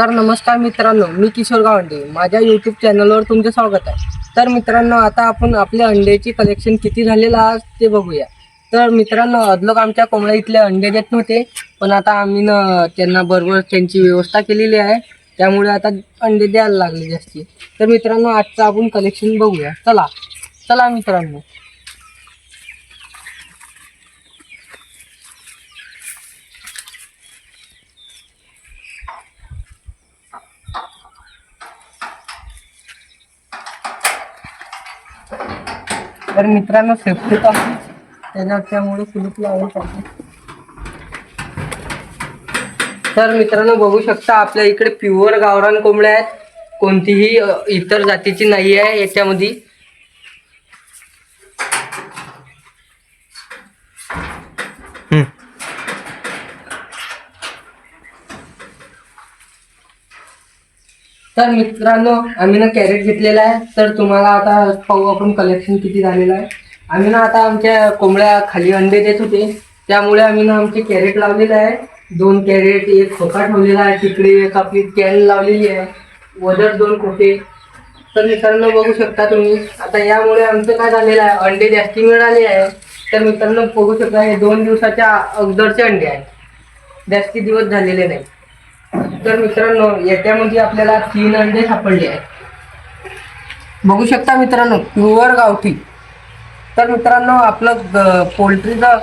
तर नमस्कार मित्रांनो मी किशोर गावंडे. माझ्या यूट्यूब चॅनलवर तुमचे स्वागत आहे. तर मित्रांनो आता आपण आपल्या अंड्याची कलेक्शन किती झालेलं आज ते बघूया. तर मित्रांनो अदलोक आमच्या कोंबड्या इथले अंडे देत नव्हते पण आता आम्ही न त्यांना बरोबर त्यांची व्यवस्था केलेली आहे. त्यामुळे आता अंडे द्यायला लागले जास्ती. तर मित्रांनो आजचं आपण कलेक्शन बघूया. चला. चला मित्रांनो. तर मित्रांनो सेफ्टी पासून त्याच्या त्यामुळे कुलूप लावत तर मित्रांनो बघू शकता आपल्या इकडे प्युअर गावरान कोंबड्या आहेत. कोणतीही इतर जातीची नाही आहे याच्यामध्ये. तर मित्रांनो आम्ही ना कॅरेट घेतलेला आहे. तर तुम्हाला आता पाहू आपण कलेक्शन किती झालेलं आहे. आम्ही ना आता आमच्या कोंबड्या खाली अंडे देत होते. त्यामुळे आम्ही ना आमचे कॅरेट लावलेलं आहे. दोन कॅरेट एक खोका ठेवलेला आहे. तिकडे एक आपली कॅन लावलेली आहे. वदर दोन खोके. तर मित्रांनो बघू शकता तुम्ही. आता यामुळे आमचं काय झालेलं आहे? अंडे जास्ती मिळाले आहे. तर मित्रांनो बघू शकता हे दोन दिवसाच्या अगोदरचे अंडे आहेत. जास्ती दिवस झालेले नाही. तर मित्रांनो याच्यामध्ये आपल्याला तीन अंडे सापडले आहेत. बघू शकता मित्रांनो प्युअर गावठी. तर मित्रांनो आपलं पोल्ट्रीचं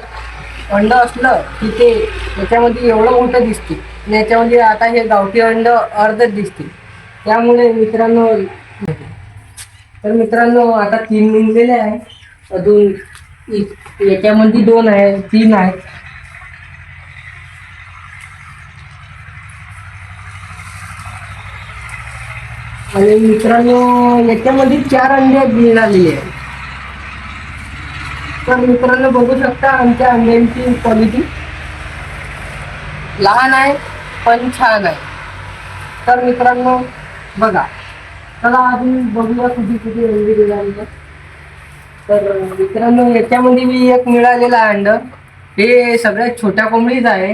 अंड असलं की ते याच्यामध्ये एवढं मोठं दिसते. याच्यामध्ये आता हे गावठी अंड अर्धच दिसते. त्यामुळे मित्रांनो तर मित्रांनो आता तीन निघलेले आहे. अजून याच्यामध्ये दोन आहे तीन आहेत. आणि मित्रांनो याच्यामध्ये चार अंडे मिळालेले. आहेत तर मित्रांनो बघू शकता आमच्या अंड्यांची क्वालिटी लहान आहे पण छान आहे. तर मित्रांनो बघा. चला अजून बघूया कुठे कुठे अंडी दिल्यानंतर तर मित्रांनो याच्यामध्ये मी एक मिळालेला आहे अंड. हे सगळ्यात छोट्या कोंबडीच आहे.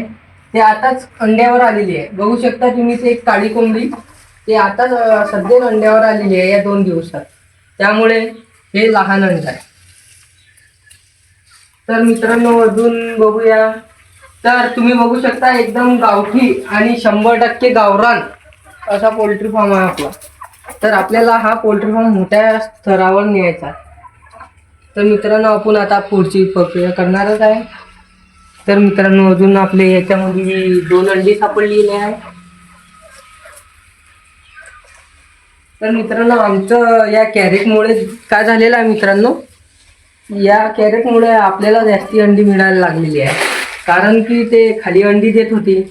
ते आताच अंड्यावर आलेली आहे. बघू शकता तुम्ही ते एक काळी कोंबडी. ते आताच सध्या अंड्यावर आलेली आहे या दोन दिवसात. त्यामुळे हे लहान अंड आहे. तर मित्रांनो अजून बघूया. तर तुम्ही बघू शकता एकदम गावठी आणि शंभर टक्के गावरान असा पोल्ट्री फार्म आहे आपला. तर आपल्याला हा पोल्ट्री फार्म मोठ्या स्तरावर न्यायचा आहे. तर मित्रांनो आपण आता पुढची प्रक्रिया करणारच आहे. तर मित्रांनो अजून आपले याच्यामध्ये दोन अंडी सापडलेले आहे. तर मित्रांनो आमचं या कॅरेटमुळे काय झालेलं आहे मित्रांनो? या कॅरेटमुळे आपल्याला जास्ती अंडी मिळायला लागलेली आहे. कारण की ते खाली अंडी देत होती.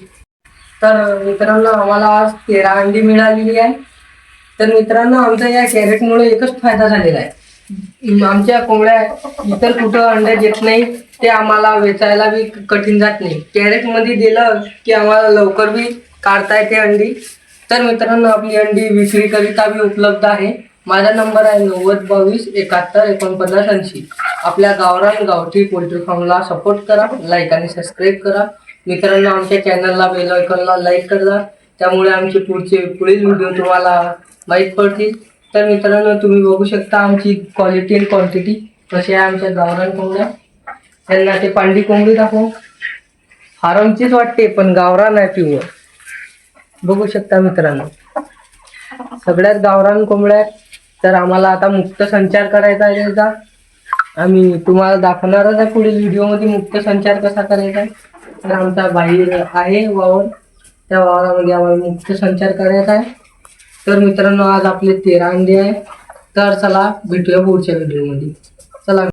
तर मित्रांनो आम्हाला आज तेरा अंडी मिळालेली आहे. तर मित्रांनो आमचा या कॅरेटमुळे एकच फायदा झालेला आहे. आमच्या कोंबड्या इतर कुठं अंड्या देत नाही ते आम्हाला वेचायला बी कठीण जात नाही. कॅरेटमध्ये दिलं की आम्हाला लवकर बी काढता येते अंडी. तर मित्रांनो आपली अंडी विक्रीकरिता बी उपलब्ध आहे. माझा नंबर आहे नव्वद बावीस एकाहत्तर एकोणपन्नास ऐंशी. आपल्या गावरान गावठी पोल्ट्री फार्मला सपोर्ट करा लाईक आणि सबस्क्राईब करा. मित्रांनो आमच्या चॅनलला बेल आयकॉनला लाईक करा त्यामुळे आमचे पुढचे पुढील व्हिडिओ तुम्हाला माहीत पडतील. तर मित्रांनो तुम्ही बघू शकता आमची क्वालिटी अँड क्वांटिटी कशी आहे आमच्या गावरान कोंबड्या. त्यांना ते पांडी कोंबडी दाखव. फारमचीच वाटते पण गावरान आहे प्युअर बघू शकता मित्रांनो. सगळ्यात गावरान कोंबड्या आहेत. तर आम्हाला आता मुक्त संचार करायचा आहे त्याचा. आम्ही तुम्हाला दाखवणारच आहे पुढील व्हिडिओमध्ये मुक्त संचार कसा करायचा आहे. तर आमचा बाहेर आहे वावर. त्या वावरामध्ये आम्हाला मुक्त संचार करायचा आहे. तर मित्रांनो आज आपले तेरा अंडे आहे तर चला भेटूया पुढच्या व्हिडिओमध्ये. चला.